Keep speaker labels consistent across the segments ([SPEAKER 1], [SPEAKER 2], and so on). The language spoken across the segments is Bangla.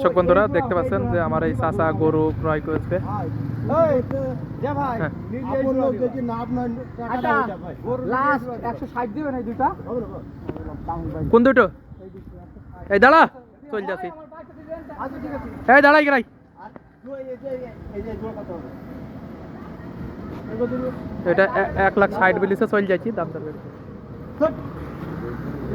[SPEAKER 1] দর্শক বন্ধুরা দেখতে পাচ্ছেন যে আমার এই চাচা গরু ক্রয় করেছে। হ্যাঁ।
[SPEAKER 2] দুটা
[SPEAKER 1] কোন দুটো? এই দাঁড়া চল যাচ্ছি। এই দাঁড়াই গেলাই এটা এক লাখ ষাট বিলিসে চল যাচ্ছি দাম বেশি।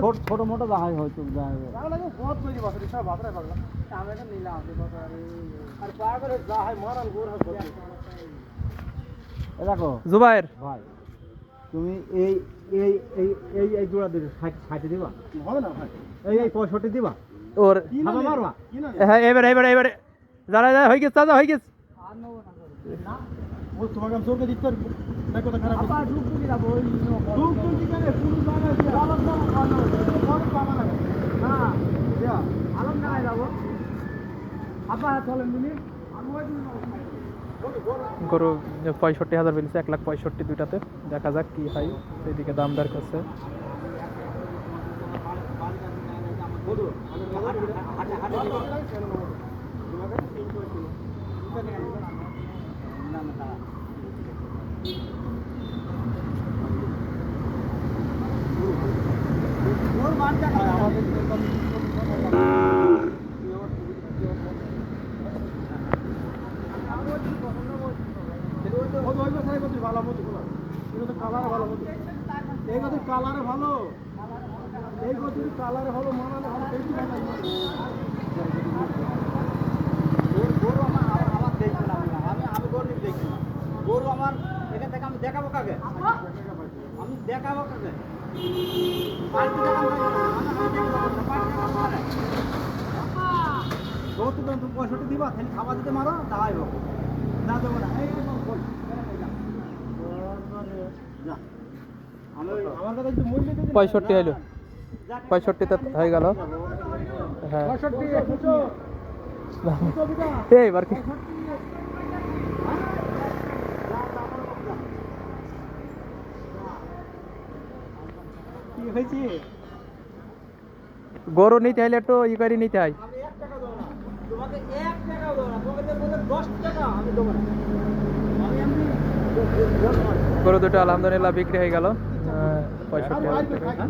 [SPEAKER 2] ছোট ছোট
[SPEAKER 3] মোটো দেখা হয়তো
[SPEAKER 2] তৈরি সব আমি এটা নিলাম আর পাগলে যা হয় মারান গোর
[SPEAKER 3] দেখো।
[SPEAKER 1] জুবাইর।
[SPEAKER 3] ভাই তুমি এই এই এই এই এই জোড়া দিবে ষাট দিবা?
[SPEAKER 2] হবে না ভাই।
[SPEAKER 3] এই এই পঁয়ষট্টি দিবা?
[SPEAKER 1] ওর
[SPEAKER 3] মারবা?
[SPEAKER 1] হ্যাঁ এবারে এবারে এবারে। দাঁড়া দাঁড়া হয়ে গেছে দাদা হয়ে গেছে।
[SPEAKER 2] তোমাকে আমি চোখে পারব। কথা খারাপ
[SPEAKER 1] গরু পঁয়ষট্টি হাজার বেরিয়েছে এক লাখ পঁয়ষট্টি দুইটাতে। দেখা যাক কি হয় সেইদিকে দাম দর করছে
[SPEAKER 2] মধু হইবে তাই কত ভালো মধু গুলো তো কালার ভালো মধু এই কত কালারে ভালো। এই কত কালারে ভালো মানালে ভালো বেশি ভালো
[SPEAKER 3] গরু আমার আমার দেখবে না আমি আমি আমি গরু নিয়ে দেখি না গরু আমার এখান থেকে আমি দেখাবো কাকে? আমি দেখাবো কাকে? বাড়িতে দেখাবো কাকে? আমি- দেখব কাকে? যত দাম তুমি পঁয়ষট্টি দিবা তাহলে খাবার দিতে মারো তাই হোক না দেবো না।
[SPEAKER 1] পঁয়ষট্টি হইল। পঁয়ষট্টিতে হয়ে গেল। হ্যাঁ।
[SPEAKER 2] পঁয়ষট্টি একশো।
[SPEAKER 1] এই এবার কি? গরু নিতে হলে একটু ই করে নিতে হয় গরু দুটো আলহামদুলিল্লাহ বিক্রি হয়ে গেল। পঁয়ষট্টি হাজার টাকা।